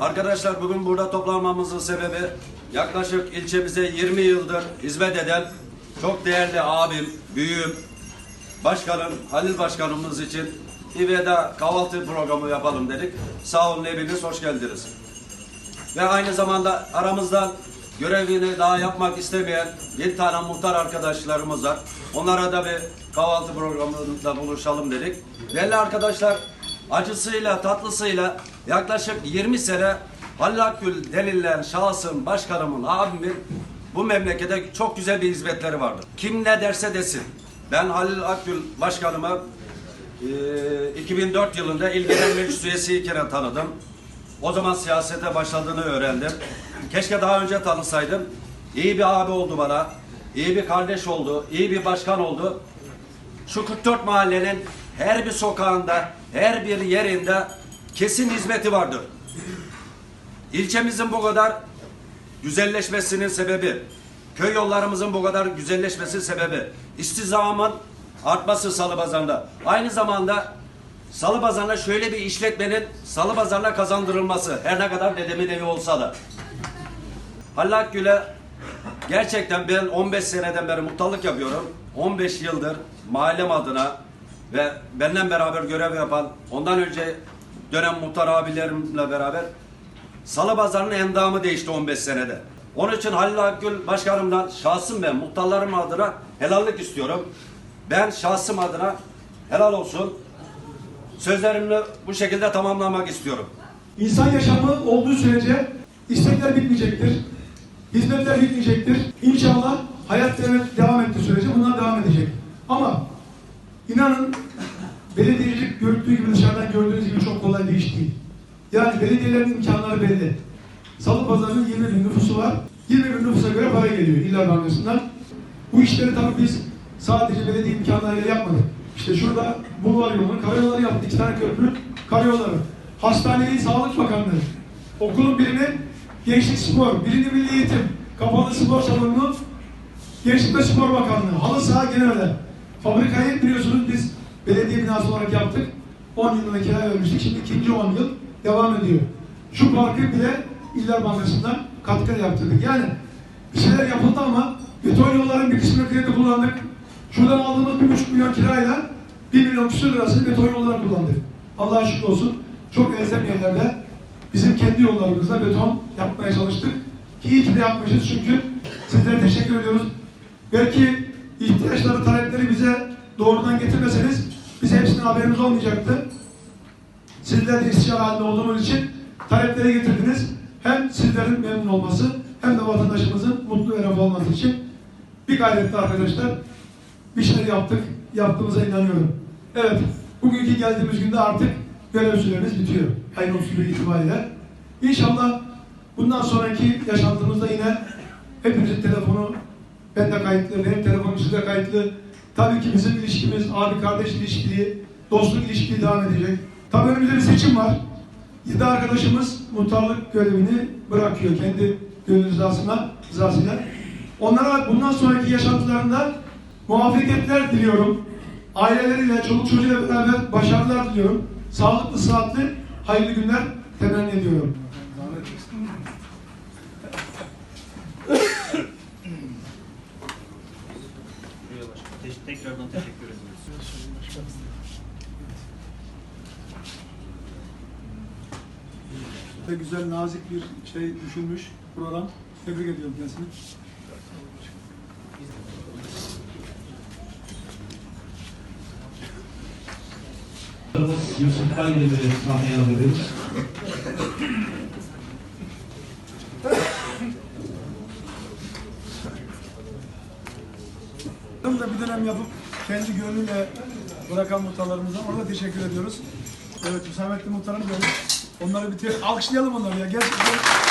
Arkadaşlar bugün burada toplanmamızın sebebi yaklaşık ilçemize 20 yıldır hizmet eden çok değerli abim, büyüğüm, başkanım, Halil Başkanımız için bir veda kahvaltı programı yapalım dedik. Sağ olun hepiniz, hoş geldiniz. Ve aynı zamanda aramızdan görevini daha yapmak istemeyen bir tane muhtar arkadaşlarımız var. Onlara da bir kahvaltı programında buluşalım dedik. Değerli arkadaşlar acısıyla tatlısıyla yaklaşık 20 sene Halil Akgül denilen şahsın, başkanımın, abimin bu memlekete çok güzel bir hizmetleri vardır. Kim ne derse desin. Ben Halil Akgül başkanımı e, 2004 yılında İl Genel tanıdım. O zaman siyasete başladığını öğrendim. Keşke daha önce tanısaydım. İyi bir abi oldu bana. iyi bir kardeş oldu. iyi bir başkan oldu. Şu 44 mahallenin her bir sokağında, her bir yerinde kesin hizmeti vardır. İlçemizin bu kadar güzelleşmesinin sebebi, köy yollarımızın bu kadar güzelleşmesinin sebebi, istizamın artması Salıbazarı'nda. Aynı zamanda Salıbazarı'na şöyle bir işletmenin Salıbazarı'na kazandırılması, her ne kadar dedemin evi olsa da. Halil Akgül'e gerçekten ben 15 seneden beri muhtarlık yapıyorum. 15 yıldır mahallem adına ve benden beraber görev yapan, ondan önce dönem muhtar abilerimle beraber Salı Pazarı'nın endamı değişti 15 senede. Onun için Halil Akgül Başkanım'dan şahsım ben muhtarlarım adına helallik istiyorum. Ben şahsım adına helal olsun. Sözlerimi bu şekilde tamamlamak istiyorum. İnsan yaşamı olduğu sürece istekler bitmeyecektir. Hizmetler bitmeyecektir. İnşallah hayat devam ettiği sürece bunlar devam edecek. Ama inanın belediyecilik görüldüğü gibi dışarıdan gördüğünüz gibi çok kolay bir iş değil. Yani belediyelerin imkanları belli. Salı pazarının 20 bin nüfusu var. 20 bin nüfusa göre para geliyor İller Bankası'ndan. Bu işleri tabii biz sadece belediye imkanlarıyla yapmadık. İşte şurada bulvar yolunu, karayolları yaptık. İki tane köprü, karayolları. Hastaneyi Sağlık Bakanlığı. Okulun birini Gençlik Spor, birini Milli Eğitim. Kapalı spor salonunu Gençlik ve Spor Bakanlığı. Halı saha genelde. Fabrikayı biliyorsunuz biz belediye binası olarak yaptık. 10 yılına kira vermiştik. Şimdi ikinci 10 yıl devam ediyor. Şu parkı bile İller Bankası'ndan katkı yaptırdık. Yani bir şeyler yapıldı ama beton yolların bir kısmını kredi kullandık. Şuradan aldığımız bir buçuk milyon kirayla bir milyon küsur lirasını beton yollara kullandık. Allah'a şükür olsun. Çok elzem yerlerde bizim kendi yollarımızda beton yapmaya çalıştık. Ki iyi ki de yapmışız çünkü sizlere teşekkür ediyoruz. Belki ihtiyaçları, talepleri bize doğrudan getirmeseniz biz hepsinin haberimiz olmayacaktı. Sizler de istişare halinde olduğumuz için talepleri getirdiniz. Hem sizlerin memnun olması hem de vatandaşımızın mutlu ve refah olması için bir gayretle arkadaşlar bir şeyler yaptık. Yaptığımıza inanıyorum. Evet, bugünkü geldiğimiz günde artık görev süremiz bitiyor. Ayın 31 itibariyle. İnşallah bundan sonraki yaşantımızda yine hepimizin telefonu bende kayıtlı, benim telefonum sizde kayıtlı. Tabii ki bizim ilişkimiz, abi kardeş ilişkili, dostluk ilişkili devam edecek. Tabii önümüzde bir seçim var. Yedi arkadaşımız muhtarlık görevini bırakıyor kendi gönül rızasına, rızasıyla. Onlara bundan sonraki yaşantılarında muvaffakiyetler diliyorum. Aileleriyle, çoluk çocuğuyla beraber başarılar diliyorum. Sağlıklı, sıhhatli, hayırlı günler temenni ediyorum. Te- Tekrardan teşekkür ediyoruz. Güzel, nazik bir şey düşünmüş program. Tebrik ediyorum kendisini. Yusuf Baydemir'i sahneye alıyoruz. Da bir dönem yapıp kendi gönlüyle bırakan muhtarlarımıza orada teşekkür ediyoruz. Evet Hüsamettin muhtarımız öyle. Onları bitir. Alkışlayalım onları ya. Gerçekten.